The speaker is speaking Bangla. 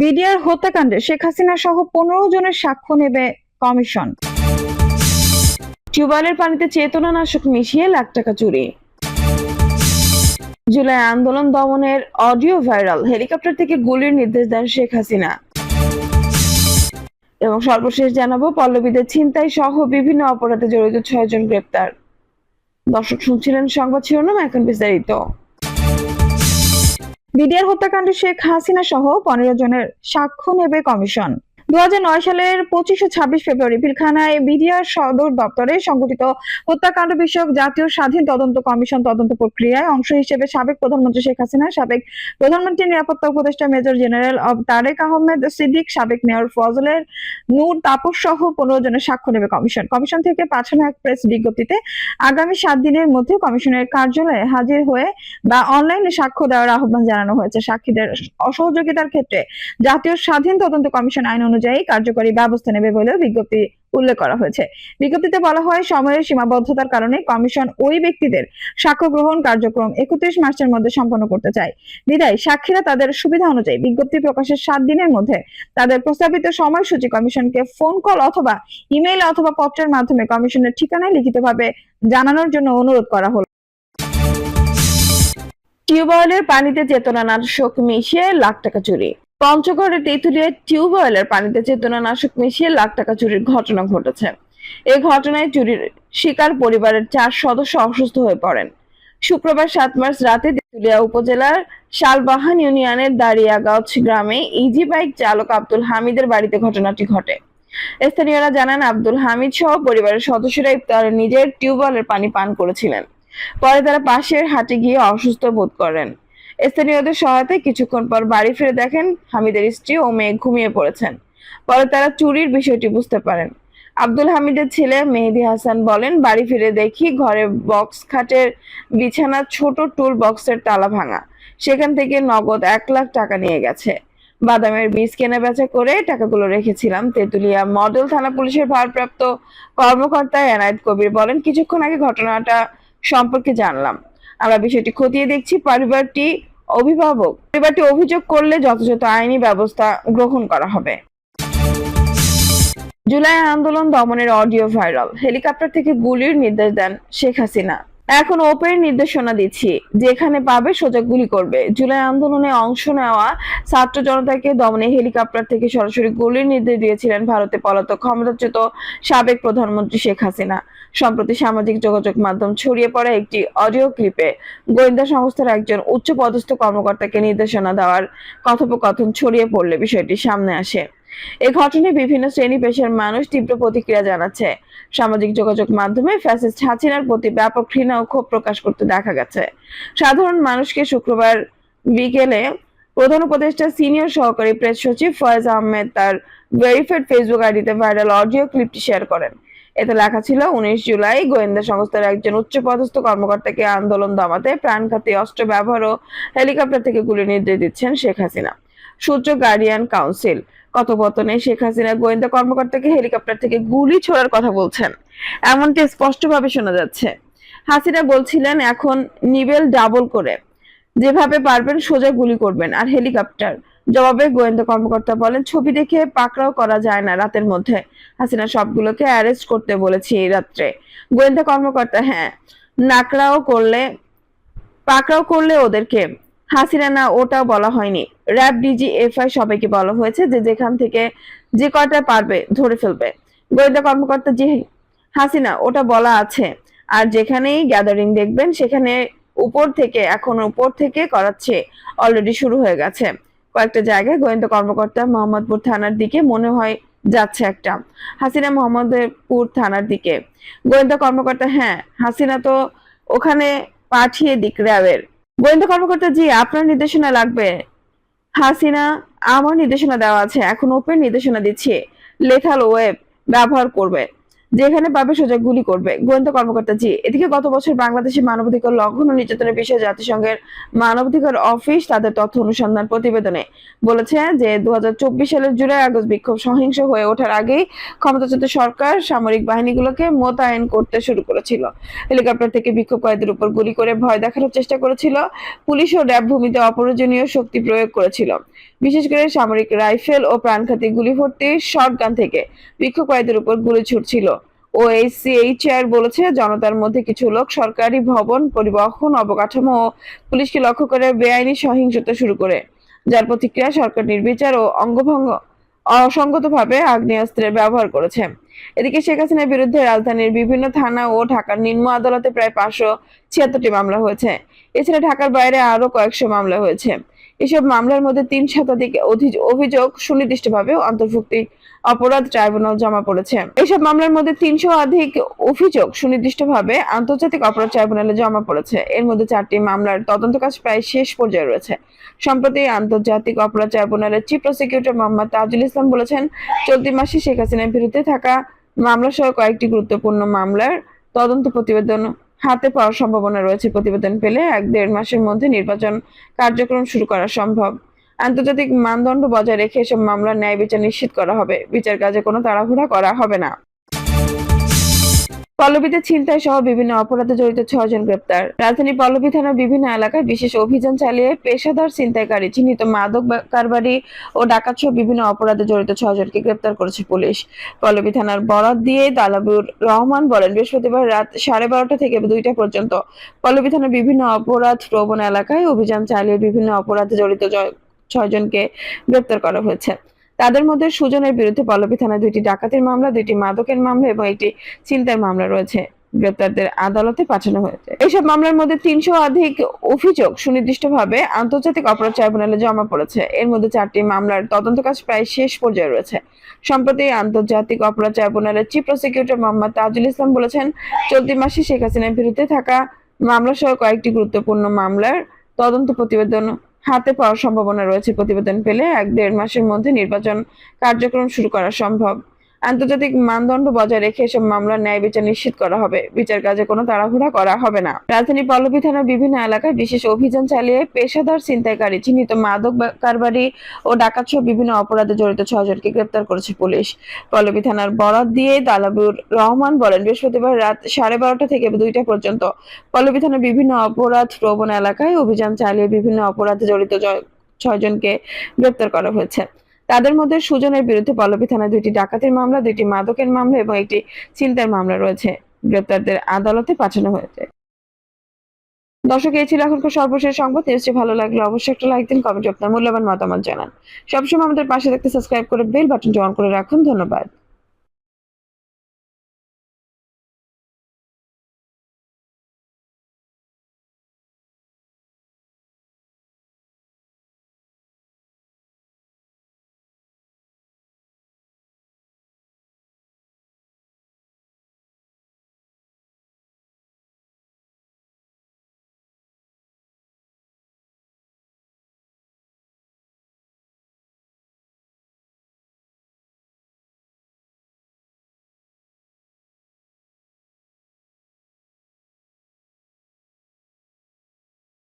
বিডিআর হত্যাকাণ্ডে শেখ হাসিনা সহ পনেরো জনের সাক্ষ্য নেবে কমিশন। টিউবওয়েলের পানিতে চেতনানাশক মিশিয়ে লাখ টাকা চুরি। জুলাই আন্দোলন দমনের অডিও ভাইরাল, হেলিকপ্টার থেকে গুলির নির্দেশ দেন শেখ হাসিনা। এবং সর্বশেষ জানাব, পল্লবীদের ছিনতাই সহ বিভিন্ন অপরাধে জড়িত ছয় জন গ্রেপ্তার। দর্শক শুনছিলেন সংবাদ শিরোনাম, এখন বিস্তারিত। বিডিআর হত্যাকাণ্ডে শেখ হাসিনা সহ পনেরো জনের সাক্ষ্য নেবে কমিশন। দু হাজার নয় সালের ছাব্বিশ ফেব্রুয়ারি পিলখানায় বিডিআর সদর দপ্তরে হত্যাকাণ্ড বিষয়ক জাতীয় স্বাধীন তদন্ত কমিশন তদন্ত প্রক্রিয়ায় অংশ হিসেবে সাবেক প্রধানমন্ত্রী শেখ হাসিনা, সাবেক নিরাপত্তা উপদেষ্টা মেজর জেনারেল তারেক আহমেদ সিদ্দিক, সাবেক মেয়র ফজলের নূর তাপস সহ পনেরো জনের সাক্ষ্য নেবে কমিশন। কমিশন থেকে পাঠানো এক প্রেস বিজ্ঞপ্তিতে আগামী সাত দিনের মধ্যে কমিশনের কার্যালয়ে হাজির হয়ে বা অনলাইনে সাক্ষ্য দেওয়ার আহ্বান জানানো হয়েছে। সাক্ষীদের অসহযোগিতার ক্ষেত্রে জাতীয় স্বাধীন তদন্ত কমিশন আইন অনুযায়ী কার্যকরী ব্যবস্থা নেবে বলেও বিজ্ঞপ্তি উল্লেখ করা হয়েছে। বিজ্ঞপ্তিতে বলা হয়, সময়ের সীমাবদ্ধতার কারণে কমিশন ওই ব্যক্তিদের সাক্ষ্য গ্রহণ কার্যক্রম একত্রিশ মার্চের মধ্যে সম্পন্ন করতে চায়। বিদায়, সাক্ষীরা তাদের সুবিধা অনুযায়ী বিজ্ঞপ্তি প্রকাশের সাত দিনের মধ্যে তাদের প্রস্তাবিত সময়সূচি কমিশনকে ফোন কল অথবা ইমেইল অথবা পত্রের মাধ্যমে কমিশনের ঠিকানায় লিখিতভাবে জানানোর জন্য অনুরোধ করা হলো। টিউবওয়েলের পানিতে চেতনানাশক মিশিয়ে লাখ টাকা চুরি। পঞ্চগড়ের তেঁতুলিয়ায় টিউবওয়েলের পানিতে চেতনানাশক মিশিয়ে লাখ টাকা চুরির ঘটনা ঘটেছে। এই ঘটনায় চুরির শিকার পরিবারের চার সদস্য অসুস্থ হয়ে পড়েন। শুক্রবার সাত মার্চ রাতে তেঁতুলিয়া উপজেলার শালবাহান ইউনিয়নের দাঁড়িয়াগাছ গ্রামে ইজি বাইক চালক আব্দুল হামিদের বাড়িতে ঘটনাটি ঘটে। স্থানীয়রা জানান, আব্দুল হামিদ সহ পরিবারের সদস্যরা ইফতারে নিজের টিউবওয়েলের পানি পান করেছিলেন। পরে তারা পাশের হাটে গিয়ে অসুস্থ বোধ করেন। স্থানীয়দের সহায়তায় কিছুক্ষণ পর বাড়ি ফিরে দেখেন হামিদের স্ত্রী ও মেয়ে ঘুমিয়ে পড়েছেন। পরে তারা চুরির বিষয়টি বুঝতে পারেন। আব্দুল হামিদের ছেলে মেহেদি হাসান বলেন, বাড়ি ফিরে দেখি ঘরে বক্স খাটের বিছানা ছোট টুল বক্সের তালা ভাঙা। সেখান থেকে নগদ এক লাখ টাকা নিয়ে গেছে। বাদামের বীজ কেনা বেচা করে টাকাগুলো রেখেছিলাম। তেঁতুলিয়া মডেল থানা পুলিশের ভারপ্রাপ্ত কর্মকর্তা এনায়েত কবির বলেন, কিছুক্ষণ আগে ঘটনাটা সম্পর্কে জানলাম। আমরা বিষয়টি খতিয়ে দেখছি। পরিবারটি অভিভাবক, পরিবারটি অভিযোগ করলে যথাযথ আইনি ব্যবস্থা গ্রহণ করা হবে। জুলাই আন্দোলন দমনের অডিও ভাইরাল। হেলিকপ্টার থেকে গুলির নির্দেশ দেন শেখ হাসিনা। এখন ওপেন নির্দেশনা দিচ্ছি। যেখানে পাবে সোজা গুলি করবে। জুলাই আন্দোলনে অংশ নেওয়া ছাত্র জনতাকে দমনে হেলিকপ্টার থেকে সরাসরি গুলির নির্দেশ দিয়েছিলেন ভারতে পলাতক ক্ষমতাচ্যুত সাবেক প্রধানমন্ত্রী শেখ হাসিনা। সম্প্রতি সামাজিক যোগাযোগ মাধ্যম ছড়িয়ে পড়া একটি অডিও ক্লিপে গোয়েন্দা সংস্থার একজন উচ্চ পদস্থ কর্মকর্তাকে নির্দেশনা দেওয়ার কথোপকথন ছড়িয়ে পড়লে বিষয়টি সামনে আসে। এই ঘটনায় বিভিন্ন শ্রেণি পেশার মানুষ তীব্র প্রতিক্রিয়া জানাচ্ছে। সামাজিক যোগাযোগ মাধ্যমে ফ্যাসিস্ট হাসিনার প্রতি ব্যাপক ঘৃণা ও ক্ষোভ প্রকাশ করতে দেখা গেছে। সাধারণ মানুষকে শুক্রবার বিকেলে প্রধান উপদেষ্টা, সিনিয়র সহকারী প্রেস সচিব ফয়েজ আহমেদ তার ভেরিফাইড ফেসবুক আইডিতে ভাইরাল অডিও ক্লিপটি শেয়ার করেন। এতে লেখা ছিল, উনিশ জুলাই গোয়েন্দা সংস্থার একজন উচ্চপদস্থ কর্মকর্তাকে আন্দোলন দমাতে প্রাণঘাতী অস্ত্র ব্যবহার ও হেলিকপ্টার থেকে গুলি নির্দেশ দিচ্ছেন শেখ হাসিনা। সূত্র গার্ডিয়ান কাউন্সিল। কথোপকথনে শেখ হাসিনা গোয়েন্দা কর্মকর্তাকে হেলিকপ্টার থেকে গুলি ছোড়ার কথা বলছেন। এমনটি স্পষ্টভাবে শোনা যাচ্ছে। হাসিনা বলছিলেন, এখন নিবেল ডাবল করে। যেভাবে পারবেন সোজা গুলি করবেন আর হেলিকপ্টার। জবাবে গোয়েন্দা কর্মকর্তা বলেন, ছবি দেখে পাকড়াও করা যায় না রাতের মধ্যে। হাসিনা সবগুলোকে অ্যারেস্ট করতে বলেছি এই রাত্রে। গোয়েন্দা কর্মকর্তা হ্যাঁ নাকড়াও করলে, পাকড়াও করলে ওদেরকে হাসিনা না ওটাও বলা হয়নি। র্যাব, ডিজি, এফআই সবাইকে বলা হয়েছে যে যেখান থেকে যে কয়টা পারবে ধরে ফেলবে। গোয়েন্দা কর্মকর্তা জি হাসিনা, ওটা বলা আছে। আর যেখানেই গ্যাদারিং দেখবেন, সেখানে উপর থেকে, এখন উপর থেকে করাচ্ছে, অলরেডি শুরু হয়ে গেছে। কয়েকটা জায়গায় গোয়েন্দা কর্মকর্তা মোহাম্মদপুর থানার দিকে মনে হয় যাচ্ছে একটা। হাসিনা মোহাম্মদপুর থানার দিকে। গোয়েন্দা কর্মকর্তা হ্যাঁ হাসিনা তো ওখানে পাঠিয়ে দিক র্যাবের। গোয়েন্দা কর্মকর্তা, জি, আপনার নির্দেশনা লাগবে। হাসিনা, আমার নির্দেশনা দেওয়া আছে। এখন ওপেন নির্দেশনা দিচ্ছি। লেথাল ওয়েব ব্যবহার করবে। যেখানে পাবে সোজা গুলি করবে। গোয়েন্দা কর্মকর্তা, জি। এদিকে গত বছর বাংলাদেশে মানবাধিকার লঙ্ঘন ও নির্যাতনের বিষয়ে জাতিসংঘের মানবাধিকার অফিস তাদের তথ্য অনুসন্ধান প্রতিবেদনে বলেছে যে দু হাজার চব্বিশ সালের জুলাই আগস্ট বিক্ষোভ সহিংস হয়ে ওঠার আগেই ক্ষমতাচ্যুত সরকার সামরিক বাহিনীগুলোকে মোতায়েন করতে শুরু করেছিল। হেলিকপ্টার থেকে বিক্ষোভকারীদের উপর গুলি করে ভয় দেখানোর চেষ্টা করেছিল। পুলিশ ও র্যাব ভূমিতে অপ্রয়োজনীয় শক্তি প্রয়োগ করেছিল। বিশেষ করে সামরিক রাইফেল ও প্রাণঘাতী গুলি ভর্তি শটগান থেকে বিক্ষোভকারীদের উপর গুলি ছুটছিল। ওএসিএইচআর বলেছে, জনতার মধ্যে কিছু লোক সরকারি ভবন পরিবহন অবকাঠামো ও পুলিশকে লক্ষ্য করে বেআইনি সহিংসতা শুরু করে, যার প্রতিক্রিয়া সরকার নির্বিচার ও অঙ্গভঙ্গ, অসঙ্গতভাবে আগ্নেয়াস্ত্রের ব্যবহার করেছে। এদিকে শেখ হাসিনার বিরুদ্ধে রাজধানীর বিভিন্ন থানা ও ঢাকার নিম্ন আদালতে প্রায় পাঁচশো ছিয়াত্তরটি মামলা হয়েছে। এছাড়া ঢাকার বাইরে আরও কয়েকশো মামলা হয়েছে। এসব মামলার মধ্যে তিন শতাধিক অভিযোগ সুনির্দিষ্টভাবে অন্তর্ভুক্তি অপরাধ ট্রাইব্যুনাল জমা পড়েছে। এসব মামলার মধ্যে তিনশো অধিক অভিযোগ সুনির্দিষ্টভাবে আন্তর্জাতিক অপরাধ ট্রাইব্যুনালে জমা পড়েছে। এর মধ্যে চারটি মামলার তদন্ত কাজ প্রায় শেষ পর্যায়ে রয়েছে। সম্প্রতি আন্তর্জাতিক অপরাধ ট্রাইব্যুনালের চিফ প্রসিকিউটর মোহাম্মদ তাজুল ইসলাম বলেছেন, চলতি মাসে শেখ হাসিনার বিরুদ্ধে থাকা মামলা সহ কয়েকটি গুরুত্বপূর্ণ মামলার তদন্ত প্রতিবেদন হাতে পাওয়ার সম্ভাবনা রয়েছে প্রতিবেদন পেলে এক দেড় মাসের মধ্যে নির্বাচন কার্যক্রম শুরু করা সম্ভব। আন্তর্জাতিক মানদণ্ড বজায় রেখে এসব মামলার ন্যায় বিচার নিশ্চিত করা হবে। বিচার কাজে কোনো তাড়াহুড়া করা হবে না। পল্লবীতে ছিনতাই সহ বিভিন্ন অপরাধে জড়িত ছয়জন গ্রেপ্তার। রাজধানী পল্লবী থানার বিভিন্ন এলাকায় বিশেষ অভিযান চালিয়ে পেশাদার ছিনতাইকারী চিহ্নিত মাদক কারবারি ও ডাকাত সহ বিভিন্ন অপরাধে জড়িত ছয়জনকে গ্রেপ্তার করেছে পুলিশ। পল্লবী থানার বরাত দিয়ে তালাবুর রহমান বলেন, বৃহস্পতিবার রাত সাড়ে বারোটা থেকে দুইটা পর্যন্ত পল্লবী থানার বিভিন্ন অপরাধ প্রবণ এলাকায় অভিযান চালিয়ে বিভিন্ন অপরাধে জড়িত ছয়জনকে গ্রেপ্তার করা হয়েছে। তাদের মধ্যে সুজনের বিরুদ্ধে পল্লবী থানায় দুইটি ডাকাতির মামলা, দুইটি মাদকের মামলা এবং একটি চিন্তার মামলা রয়েছে। গ্রেপ্তারদের আদালতে পাঠানো হয়েছে। এইসব মামলার মধ্যে তিনশো অধিক অভিযোগ সুনির্দিষ্টভাবে আন্তর্জাতিক অপরাধ ট্রাইব্যুনালে জমা পড়েছে। এর মধ্যে চারটি মামলার তদন্ত কাজ প্রায় শেষ পর্যায়ে রয়েছে। সম্প্রতি আন্তর্জাতিক অপরাধ ট্রাইব্যুনালের চিফ প্রসিকিউটর মোহাম্মদ তাজুল ইসলাম বলেছেন, চলতি মাসে শেখ হাসিনার বিরুদ্ধে থাকা মামলা সহ কয়েকটি গুরুত্বপূর্ণ মামলার তদন্ত প্রতিবেদন হাতে পাওয়ার সম্ভাবনা রয়েছে প্রতিবেদন পেলে এক দেড় মাসের মধ্যে নির্বাচন কার্যক্রম শুরু করা সম্ভব। আন্তর্জাতিক মানদণ্ড বজায় রেখে এসব মামলার ন্যায় বিচার নিশ্চিত করা হবে। বিচার কাজে কোনো তাড়াহুড়া করা হবে না। রাজধানী পল্লবী থানার বিভিন্ন এলাকায় বিশেষ অভিযান চালিয়ে পেশাদার ছিনতাইকারী, চিহ্নিত মাদক কারবারি ও ডাকাত সহ বিভিন্ন অপরাধে জড়িত ছয়জনকে গ্রেপ্তার করেছে পুলিশ। পল্লবী থানার বরাত দিয়ে তালাবুর রহমান বলেন, বৃহস্পতিবার রাত সাড়ে বারোটা থেকে দুইটা পর্যন্ত পল্লবী থানার বিভিন্ন অপরাধ প্রবণ এলাকায় অভিযান চালিয়ে বিভিন্ন অপরাধে জড়িত ছয়জনকে গ্রেপ্তার করা হয়েছে। তাদের মধ্যে সুজনের বিরুদ্ধে পল্লবী থানায় দুইটি ডাকাতির মামলা, দুইটি মাদকের মামলা এবং একটি চিন্তার মামলা রয়েছে। গ্রেপ্তারদের আদালতে পাঠানো হয়েছে। দর্শক, এই ছিল এখনকার সর্বশেষ সংবাদ। নিউজটি ভালো লাগলে অবশ্যই একটা লাইক দিন, কমেন্টে আপনার মূল্যবান মতামত জানান। সবসময় আমাদের পাশে থাকতে সাবস্ক্রাইব করে বেল বাটনটি অন করে রাখুন। ধন্যবাদ।